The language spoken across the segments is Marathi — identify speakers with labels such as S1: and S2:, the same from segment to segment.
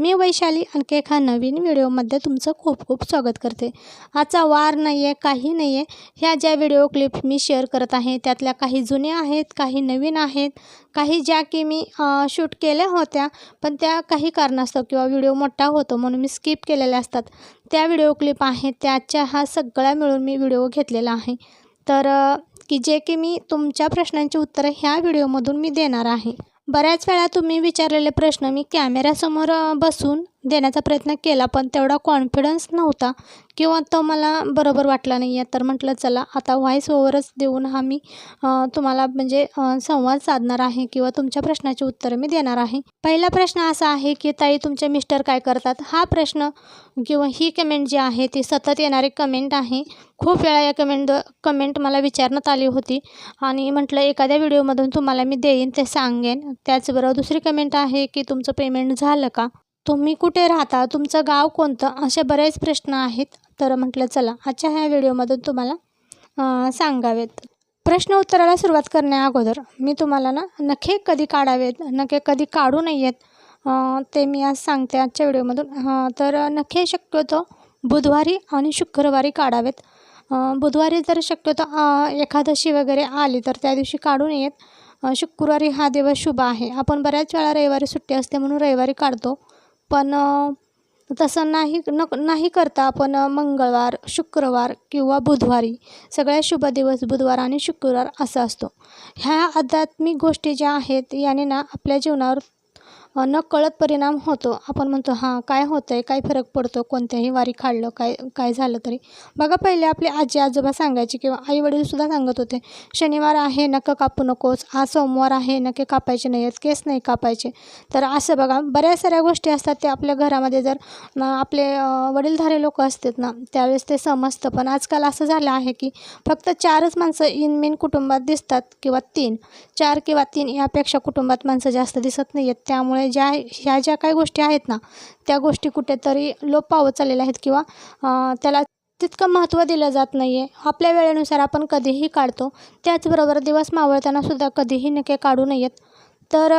S1: मी वैशाली आणखी एका नवीन व्हिडिओमध्ये तुमचं खूप खूप स्वागत करते. आजचा वार नाही आहे काही नाही आहे. ह्या ज्या व्हिडिओ क्लिप मी शेअर करत आहे त्यातल्या काही जुन्या आहेत काही नवीन आहेत काही ज्या की मी शूट केल्या होत्या पण त्या काही कारणास्तव किंवा व्हिडिओ मोठा होतो म्हणून मी स्किप केलेल्या असतात. त्या व्हिडिओ क्लिप आहेत त्याच्या हा सगळ्या मिळून मी व्हिडिओ घेतलेला आहे. तर की जे की मी तुमच्या प्रश्नांची उत्तरं ह्या व्हिडिओमधून मी देणार आहे. बऱ्याच वेळा तुम्ही विचारलेले प्रश्न मी कॅमेऱ्यासमोर बसून देण्याचा प्रयत्न केला पण तेवढा कॉन्फिडन्स नव्हता किंवा तो मला बरोबर वाटला नाही आहे तर म्हटलं चला आता व्हॉईस ओव्हरच देऊन हा मी तुम्हाला म्हणजे संवाद साधणार आहे किंवा तुमच्या प्रश्नाची उत्तरं मी देणार आहे. पहिला प्रश्न असा आहे की ताई तुमचे मिस्टर काय करतात? हा प्रश्न किंवा ही कमेंट जी आहे ती सतत येणारी कमेंट आहे. खूप वेळा या कमेंट कमेंट मला विचारण्यात आली होती आणि म्हटलं एखाद्या व्हिडिओमधून तुम्हाला मी देईन ते सांगेन. त्याचबरोबर दुसरी कमेंट आहे की तुमचं पेमेंट झालं का? तुम्ही कुठे राहता? तुमचं गाव कोणतं? असे बरेच प्रश्न आहेत. तर म्हटलं चला आजच्या ह्या व्हिडिओमधून तुम्हाला सांगावेत. प्रश्न उत्तराला सुरुवात करण्या अगोदर मी तुम्हाला ना नखे कधी काढावेत? नखे कधी काढू नये आहेत ते मी आज सांगते आजच्या व्हिडिओमधून. तर नखे शक्यतो बुधवारी आणि शुक्रवारी काढावेत. बुधवारी जर शक्यतो एकादशी वगैरे आली तर त्या दिवशी काढू नयेत. शुक्रवारी हा दिवस शुभ आहे. आपण बऱ्याच वेळा रविवारी सुट्टी असते म्हणून रविवारी काढतो. पण तसं नाही न नाही करता आपण मंगळवार शुक्रवार किंवा बुधवारी. सगळ्यात शुभ दिवस बुधवार आणि शुक्रवार असा असतो. ह्या आध्यात्मिक गोष्टी ज्या आहेत याने ना आपल्या जीवनावर नकळत परिणाम होतो. आपण म्हणतो हां काय होतं आहे काय फरक पडतो? कोणत्याही वारी खाल्लं काय काय झालं तरी. बघा पहिले आपले आजी आजोबा सांगायचे किंवा आईवडीलसुद्धा सांगत होते शनिवार आहे नकं कापू नकोस. आज सोमवार आहे नके कापायचे नाही आहेत केस नाही कापायचे. तर असं बघा बऱ्याच साऱ्या गोष्टी असतात त्या आपल्या घरामध्ये जर आपले वडीलधारे लोक असतात ना त्यावेळेस ते समजतं. पण आजकाल असं झालं आहे की फक्त चारच माणसं इनमिन कुटुंबात दिसतात किंवा तीन. चार किंवा तीन यापेक्षा कुटुंबात माणसं जास्त दिसत नाही आहेत त्यामुळे त्यामुळे ज्या ह्या ज्या काही गोष्टी आहेत ना त्या गोष्टी कुठेतरी लोप पावत चाललेल्या आहेत किंवा त्याला तितकं महत्त्व दिलं जात नाही आहे आपल्या वेळेनुसार आपण कधीही काढतो त्याचबरोबर दिवस मावळतानासुद्धा कधीही नके काढू नयेत. तर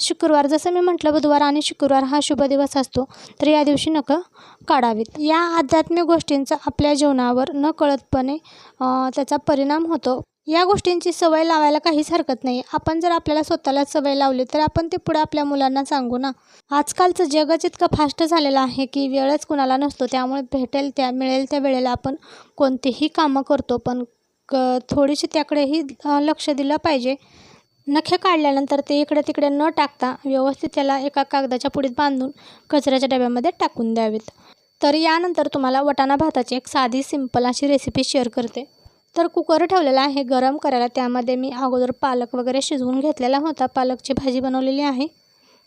S1: शुक्रवार जसं मी म्हटलं बुधवार आणि शुक्रवार हा शुभ दिवस असतो तर या दिवशी नकं काढावीत. या आध्यात्मिक गोष्टींचा आपल्या जीवनावर न कळतपणे त्याचा परिणाम होतो. या गोष्टींची सवय लावायला काहीच हरकत नाही. आपण जर आपल्याला स्वतःला सवय लावली तर आपण ते पुढे आपल्या मुलांना सांगू ना. आजकालचं जगच इतकं फास्ट झालेलं आहे की वेळच कुणाला नसतो. त्यामुळे भेटेल त्या मिळेल त्या वेळेला आपण कोणतेही कामं करतो पण क थोडीशी त्याकडेही लक्ष दिलं पाहिजे. नखे काढल्यानंतर ते इकडे तिकडे न टाकता व्यवस्थित त्याला एका कागदाच्या पुडीत बांधून कचऱ्याच्या डब्यामध्ये टाकून द्यावेत. तर यानंतर तुम्हाला वटाणा भाताची एक साधी सिंपल अशी रेसिपी शेअर करते. तर कुकर ठेवलेला आहे गरम करायला. त्यामध्ये मी अगोदर पालक वगैरे शिजवून घेतलेला होता. पालकची भाजी बनवलेली आहे.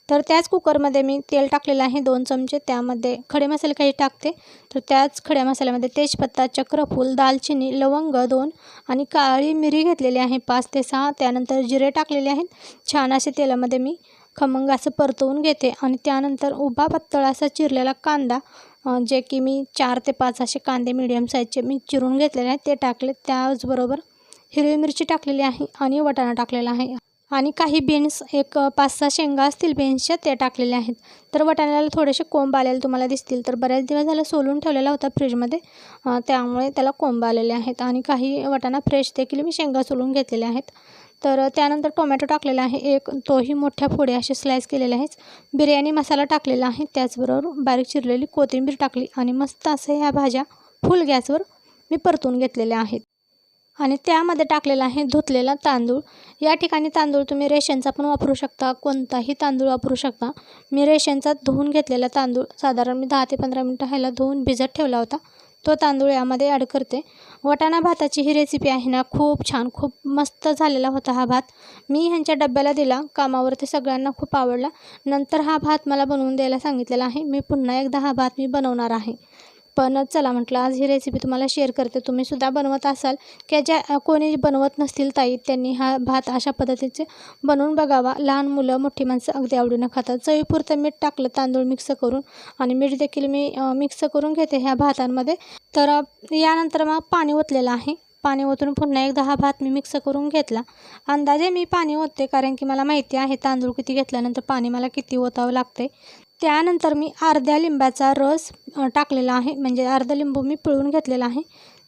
S1: तर त्याच कुकरमध्ये मी तेल टाकलेलं आहे दोन चमचे. त्यामध्ये खडे मसाले काही टाकते. तर त्याच खड्या मसाल्यामध्ये तेजपत्ता चक्रफूल दालचिनी लवंग दोन आणि काळी मिरी घेतलेली आहे पाच ते सहा. त्यानंतर जिरे टाकलेले आहेत. छान असे तेलामध्ये मी खमंग असं परतवून घेते आणि त्यानंतर उभा पातळ असा चिरलेला कांदा जे की मी चार ते पाच असे कांदे मिडियम साईजचे मी चिरून घेतलेले आहेत ते टाकले त्याचबरोबर हिरवी मिरची टाकलेली आहे आणि वटाणा टाकलेला आहे. आणि काही बीन्स एक पाच सहा शेंगा असतील बीन्सच्या ते टाकलेले आहेत. तर वटाण्याला थोडेसे कोंब आलेले तुम्हाला दिसतील. तर बऱ्याच दिवस झालं सोलून ठेवलेला होता फ्रीजमध्ये त्यामुळे त्याला कोंब आलेले आहेत. आणि काही वटाणा फ्रेश देखील मी शेंगा सोलून घेतलेल्या आहेत. तर त्यानंतर टोमॅटो टाकलेला आहे एक. तोही मोठ्या फोड्या असे स्लाईस केलेले आहेत. बिर्याणी मसाला टाकलेला आहे त्याचबरोबर बारीक चिरलेली कोथिंबीर टाकली आणि मस्त असं ह्या भाज्या फुल गॅसवर मी परतून घेतलेल्या आहेत. आणि त्यामध्ये टाकलेला आहे धुतलेला तांदूळ. या ठिकाणी तांदूळ तुम्ही रेशनचा पण वापरू शकता कोणताही तांदूळ वापरू शकता. मी रेशनचा धुवून घेतलेला तांदूळ साधारण मी दहा ते पंधरा मिनटं ह्याला धुवून भिजत ठेवला होता. तो तांदूळ यामध्ये ॲड करते. वटाणा भाताची ही रेसिपी आहे ना खूप छान खूप मस्त झालेला होता हा भात. मी ह्यांच्या डब्याला दिला कामावर ते सगळ्यांना खूप आवडला. नंतर हा भात मला बनवून द्यायला सांगितलेला आहे. मी पुन्हा एकदा हा भात मी बनवणार आहे. पण चला म्हटलं आज ही रेसिपी तुम्हाला शेअर करते. तुम्हीसुद्धा बनवत असाल की ज्या कोणी बनवत नसतील ताई त्यांनी हा भात अशा पद्धतीचे बनवून बघावा. लहान मुलं मोठी माणसं अगदी आवडीनं खातात. चवीपुरतं मीठ टाकलं तांदूळ मिक्स करून आणि मीठ देखील मी मिक्स करून घेते ह्या भातांमध्ये. तर यानंतर मग पाणी ओतलेलं आहे. पाणी ओतून पुन्हा एकदा हा भात मी मिक्स करून घेतला. अंदाजे मी पाणी ओतते कारण की मला माहिती आहे तांदूळ किती घेतल्यानंतर पाणी मला किती ओतावं लागते. त्यानंतर मी अर्ध्या लिंबाचा रस टाकलेला आहे. म्हणजे अर्धा लिंबू मी पिळून घेतलेला आहे.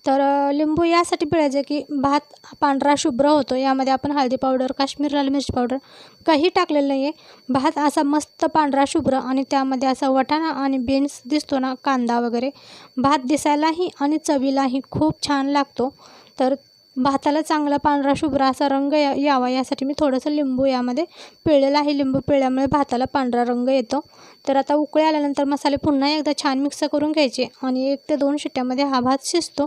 S1: तर लिंबू यासाठी पिळायचे की भात पांढरा शुभ्र होतो. यामध्ये आपण हळदी पावडर काश्मीर लाल मिरची पावडर काही टाकलेलं नाही आहे भात असा मस्त पांढरा शुभ्र आणि त्यामध्ये असा वटाणा आणि बीन्स दिसतो ना कांदा वगैरे. भात दिसायलाही आणि चवीलाही खूप छान लागतो. तर भाताला चांगला पांढरा शुभ्र असा रंग या यावा. यासाठी मी थोडंसं लिंबू यामध्ये पिळलेलं आहे. लिंबू पिळल्यामुळे भाताला पांढरा रंग येतो. तर आता उकळी आल्यानंतर मसाले पुन्हा एकदा छान मिक्स करून घ्यायचे आणि एक ते दोन शिट्ट्यामध्ये हा भात शिजतो.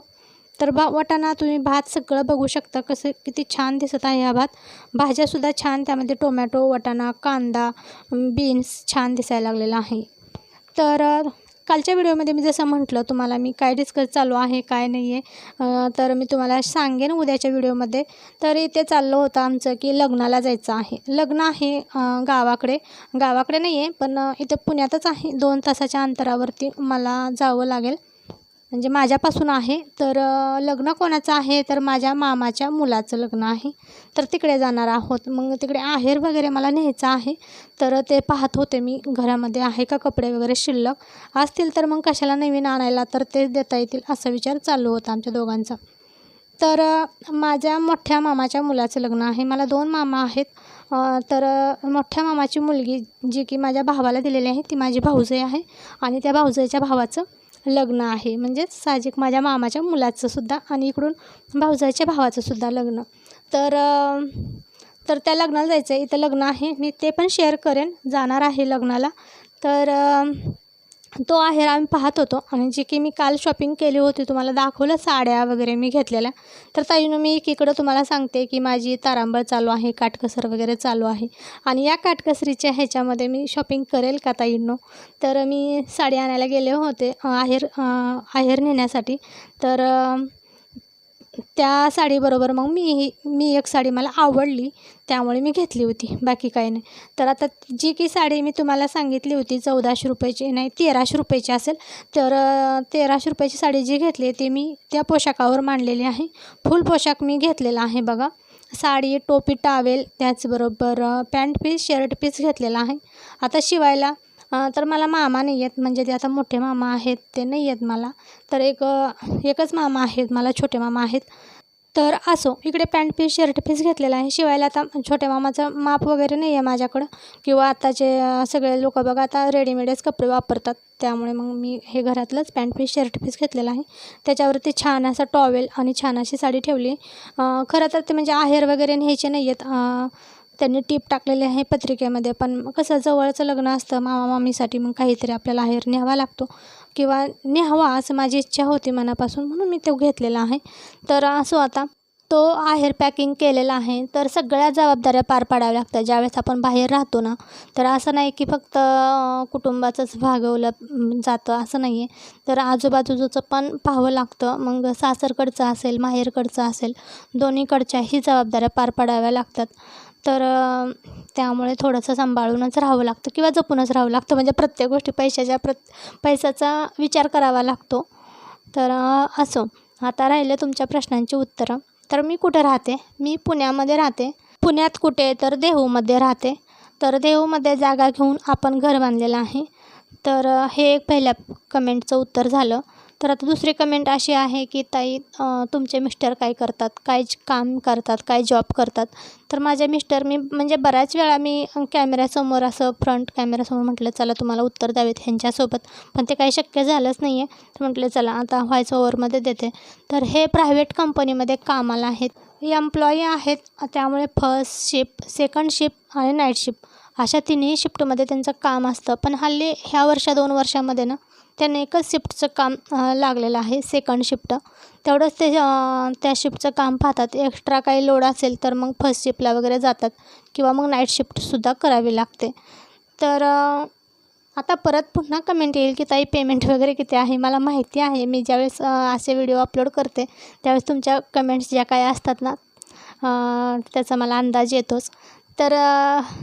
S1: तर भा वाटाणा तुम्ही भात सगळं बघू शकता कसं किती छान दिसत आहे हा भात. भाज्यासुद्धा छान त्यामध्ये टोमॅटो वाटाणा कांदा बीन्स छान दिसायला लागलेला आहे. तर कालच्या व्हिडिओमध्ये मी जसं म्हटलं तुम्हाला मी काय डिस्कस चालू आहे काय नाही आहे तर मी तुम्हाला सांगेन उद्याच्या व्हिडिओमध्ये. तर इथे चाललं होतं आमचं की लग्नाला जायचं आहे. लग्न आहे गावाकडे. गावाकडे नाही आहे पण इथं इथे पुण्यातच आहे. दोन तासाच्या अंतरावरती मला जावं लागेल. म्हणजे माझ्यापासून आहे तर लग्न कोणाचं आहे तर माझ्या मामाच्या मुलाचं लग्न आहे. तर तिकडे जाणार आहोत. मग तिकडे आहेर वगैरे मला न्यायचं आहे. तर ते पाहत होते मी घरामध्ये आहे का कपडे वगैरे शिल्लक. असतील तर मग कशाला नवीन आणायला तर ते देता येतील असा विचार चालू होता आमच्या दोघांचा. तर माझ्या मोठ्या मामाच्या मुलाचं लग्न आहे. मला दोन मामा आहेत. तर मोठ्या मामाची मुलगी जी की माझ्या भावाला दिलेली आहे ती माझी भाऊजई आहे. आणि त्या भाऊजईच्या भावाचं लग्न आहे. म्हणजेच साहजिक माझ्या मामाच्या मुलाचंसुद्धा आणि इकडून भाऊजाच्या भावाचंसुद्धा लग्न. तर तर त्या लग्नाला जायचं आहे इथं लग्न आहे. मी ते पण शेअर करेन. जाणार आहे लग्नाला. तर तो आहेर आम्ही पाहत होतो. आणि जी की मी काल शॉपिंग केली होती तुम्हाला दाखवलं साड्या वगैरे मी घेतलेल्या. तर ताईनं मी एकीकडं तुम्हाला सांगते की माझी तारांबळ चालू आहे काटकसर वगैरे चालू आहे. आणि या काटकसरीच्या ह्याच्यामध्ये मी शॉपिंग करेल का ताईंनो? तर मी साडी आणायला गेले होते आहेर आहेर नेण्यासाठी. तर त्या साडीबरोबर मग मी ही मी एक साडी मला आवडली त्यामुळे मी घेतली होती बाकी काही नाही. तर आता जी की साडी मी तुम्हाला सांगितली होती चौदाशे रुपयाची नाही तेराशे रुपयाची असेल तर तेराशे रुपयाची साडी जी घेतली आहे ती मी त्या पोशाखावर मांडलेली आहे. फुल पोशाख मी घेतलेला आहे बघा. साडी टोपी टावेल त्याचबरोबर पॅन्ट पीस शर्ट पीस घेतलेला आहे. आता शिवायला तर मला मामा नाही आहेत म्हणजे ते आता मोठे मामा आहेत ते नाही आहेत मला. तर एक एकच मामा आहेत मला छोटे मामा आहेत. तर असो इकडे पॅन्ट पीस शर्ट पीस घेतलेला आहे. शिवायला आता छोट्या मामाचं माप वगैरे नाही आहे माझ्याकडं. किंवा आताचे सगळे लोक बघा आता रेडीमेडच कपडे वापरतात. त्यामुळे मग मी हे घरातलंच पॅन्ट पीस शर्ट पीस घेतलेलं आहे. त्याच्यावरती छान असा टॉवेल आणि छान अशी साडी ठेवली खरं तर ते म्हणजे आहेर वगैरे न्यायचे नाही आहेत. त्यांनी टीप टाकलेली आहे पत्रिकेमध्ये. पण कसं जवळचं लग्न असतं मामा मामीसाठी मग काहीतरी आपल्याला आहेर न्यावा लागतो किंवा न्यावा असं माझी इच्छा होती मनापासून म्हणून मी तो घेतलेला आहे. तर असो आता तो आहेर पॅकिंग केलेला आहे. तर सगळ्या जबाबदाऱ्या पार पाडाव्या लागतात. ज्यावेळेस आपण बाहेर राहतो ना तर असं नाही की फक्त कुटुंबाचंच भागवलं जातं असं नाही आहे तर आजूबाजूचं पण पाहावं लागतं. मग सासरकडचं असेल माहेरकडचं असेल दोन्हीकडच्याही जबाबदाऱ्या पार पाडाव्या लागतात. तर त्यामुळे थोडंसं सांभाळूनच राहावं लागतं किंवा जपूनच राहावं लागतं. म्हणजे प्रत्येक गोष्टी पैशाच्या प्रत पैशाचा विचार करावा लागतो. तर असो. आता राहिले तुमच्या प्रश्नांची उत्तरं. तर मी कुठं राहते? मी पुण्यामध्ये राहते. पुण्यात कुठे तर देहूमध्ये राहते. तर देहूमध्ये जागा घेऊन आपण घर बांधलेलं आहे. तर हे एक पहिल्या कमेंटचं उत्तर झालं. तर आता दुसरी कमेंट अशी आहे की ताई तुमचे मिस्टर काय करतात? काय काम करतात? काय जॉब करतात? तर माझे मिस्टर मी म्हणजे बऱ्याच वेळा मी कॅमेऱ्यासमोर असं फ्रंट कॅमेऱ्यासमोर म्हटलं चला तुम्हाला उत्तर द्यावेत ह्यांच्यासोबत. पण ते काही शक्य झालंच नाही आहे तर म्हटलं चला आता व्हॉइस ओव्हरमध्ये देते. तर हे प्रायव्हेट कंपनीमध्ये कामाला आहेत. एम्प्लॉई आहेत त्यामुळे फर्स्ट शिप सेकंड शिप आणि नाईट शिफ्ट. अशा तिन्ही शिफ्टमध्ये त्यांचं काम असतं. पण हल्ली ह्या वर्षा दोन वर्षामध्ये ना त्यांना एकच शिफ्टचं काम लागलेलं आहे सेकंड शिफ्ट तेवढंच ते त्या शिफ्टचं काम पाहतात. एक्स्ट्रा काही लोड असेल तर मग फर्स्ट शिफ्टला वगैरे जातात किंवा मग नाईट शिफ्टसुद्धा करावी लागते. तर आता परत पुन्हा कमेंट येईल की ताई पेमेंट वगैरे किती आहे? मला माहिती आहे. मी ज्यावेळेस असे व्हिडिओ अपलोड करते त्यावेळेस तुमच्या कमेंट्स ज्या काही असतात ना त्याचा मला अंदाज येतोच. तर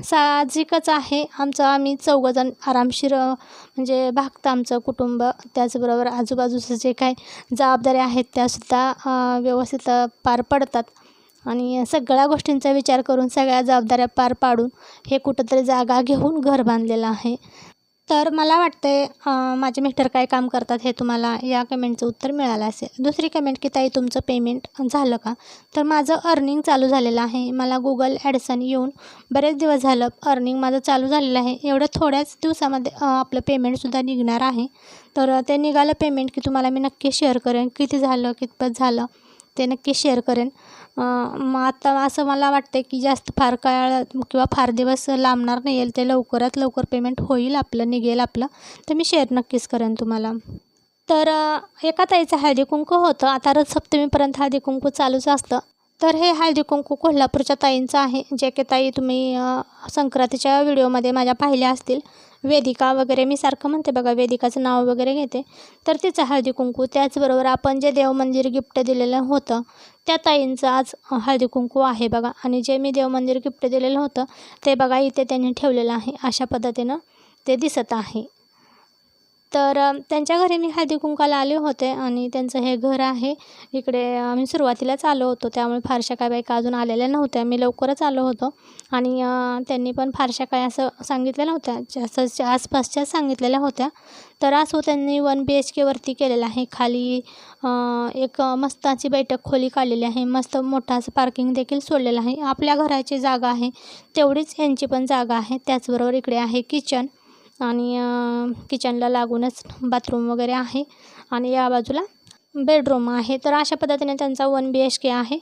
S1: साहजिकच आहे. आमचं आम्ही चौघंजण आरामशीर म्हणजे भागतं आमचं कुटुंब. त्याचबरोबर आजूबाजूचं जे काही जबाबदाऱ्या आहेत त्यासुद्धा व्यवस्थित पार पडतात. आणि सगळ्या गोष्टींचा विचार करून सगळ्या जबाबदाऱ्या पार पाडून हे कुठंतरी जागा घेऊन घर बांधलेलं आहे. तर मला वाटते माझे मिस्टर काय काम करतात हे तुम्हाला या कमेंटचं उत्तर मिळालं असेल. दुसरी कमेंट की ताई तुमचं पेमेंट झालं का? तर माझं अर्निंग चालू झालेलं आहे. मला गुगल ॲडसन येऊन बरेच दिवस झालं अर्निंग माझं चालू झालेलं आहे. एवढ्या थोड्याच दिवसामध्ये आपलं पेमेंटसुद्धा निघणार आहे. तर ते निघालं पेमेंट की तुम्हाला मी नक्की शेअर करेन किती झालं कितपत झालं. ते नक्की शेअर करेन. मग आता असं मला वाटतं की जास्त फार काळ किंवा फार दिवस लांबणार नाही येईल ते लवकरात लवकर पेमेंट होईल आपलं निघेल आपलं तर मी शेअर नक्कीच करेन तुम्हाला. तर एका ताईचं हळदी कुंकू होतं. आता रथ सप्तमीपर्यंत हळदी कुंकू चालूच असतं. तर हे हळदी कुंकू कोल्हापूरच्या ताईंचं आहे जे की ताई तुम्ही संक्रांतीच्या व्हिडिओमध्ये माझ्या पाहिल्या असतील. वेदिका वगैरे मी सारखं म्हणते बघा वेदिकाचं नाव वगैरे घेते. तर तिचं हळदी कुंकू त्याचबरोबर आपण जे देवमंदिर गिफ्ट दिलेलं होतं त्या ताईंचं आज हळदी कुंकू आहे बघा. आणि जे मी देवमंदिर गिफ्ट दिलेलं होतं ते बघा इथे त्यांनी ठेवलेलं आहे अशा पद्धतीनं ते दिसत आहे. तर त्यांच्या घरी मी हळदी कुंकाला आले होते आणि त्यांचं हे घर आहे. इकडे आम्ही सुरुवातीलाच आलो होतो. त्यामुळे फारशा काय बायका अजून आलेल्या नव्हत्या. मी लवकरच आलो होतो. आणि त्यांनी पण फारशा काय असं सांगितल्या नव्हत्या. जास्त आसपासच्याच सांगितलेल्या होत्या. तर असो त्यांनी वन बी एच केवरती केलेलं आहे. खाली एक मस्ताची बैठक खोली काढलेली आहे. मस्त मोठा असं पार्किंग देखील सोडलेलं आहे. आपल्या घराची जागा आहे. तेवढीच यांची पण जागा आहे. त्याचबरोबर इकडे आहे किचन. आणि किचनला लागूनच बाथरूम वगैरे आहे. आणि या बाजूला बेडरूम आहे. तर अशा पद्धतीने त्यांचा वन बी एच के आहे.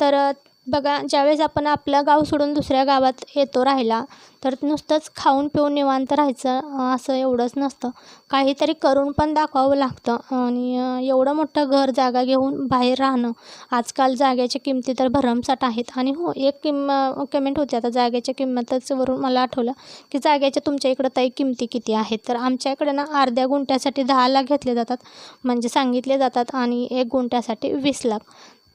S1: तर बघा ज्यावेळेस आपण आपलं गाव सोडून दुसऱ्या गावात येतो राहायला तर नुसतंच खाऊन पिऊन निवांत राहायचं असं एवढंच नसतं. काहीतरी करून पण दाखवावं लागतं आणि एवढं मोठं घर जागा घेऊन बाहेर राहणं आजकाल जागेच्या किमती तर भरमसाठ आहेत. आणि हो एक किम कमेंट होती आता जागेच्या किंमतच वरून मला आठवलं की जागेच्या तुमच्या इकडं ताई किमती किती आहेत? तर आमच्या इकडे ना अर्ध्या गुंठ्यासाठी दहा लाख घेतले जातात म्हणजे सांगितले जातात आणि एक गुंठ्यासाठी वीस लाख.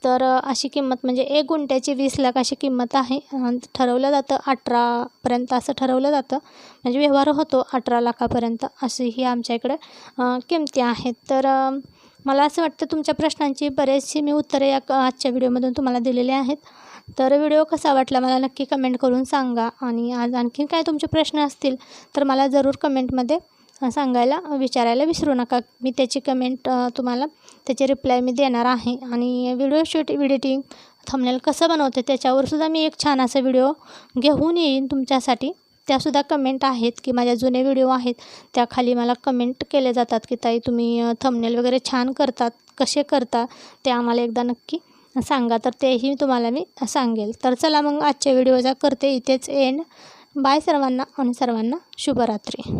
S1: तर अशी किंमत म्हणजे एक गुंठ्याची वीस लाख अशी किंमत आहे. ठरवलं जातं अठरापर्यंत असं ठरवलं जातं. म्हणजे व्यवहार होतो अठरा लाखापर्यंत अशी ही आमच्या इकडे किमती आहेत. तर मला असं वाटतं तुमच्या प्रश्नांची बरेचशी मी उत्तरे या क- आजच्या व्हिडिओमधून तुम्हाला दिलेली आहेत. तर व्हिडिओ कसा वाटला मला नक्की कमेंट करून सांगा. आणि आज आणखीन काय तुमचे प्रश्न असतील तर मला जरूर कमेंटमध्ये सांगायला विचारायला विसरू नका. मी त्याची कमेंट तुम्हाला त्याची रिप्लाय मी देणार आहे. आणि व्हिडिओ शूट एडिटिंग थंबनेल कसं बनवते त्याच्यावरसुद्धा मी एक छान असा व्हिडिओ घेऊन येईन तुमच्यासाठी. त्यासुद्धा कमेंट आहेत की माझ्या जुने व्हिडिओ आहेत. त्या खाली मला कमेंट केले जातात की ताई तुम्ही थंबनेल वगैरे छान करतात. कसे करता? ते आम्हाला एकदा नक्की सांगा. तर तेही तुम्हाला मी सांगेल. तर चला मग आजच्या व्हिडिओचा करते. इथेच एंड बाय सर्वांना आणि सर्वांना शुभरात्री.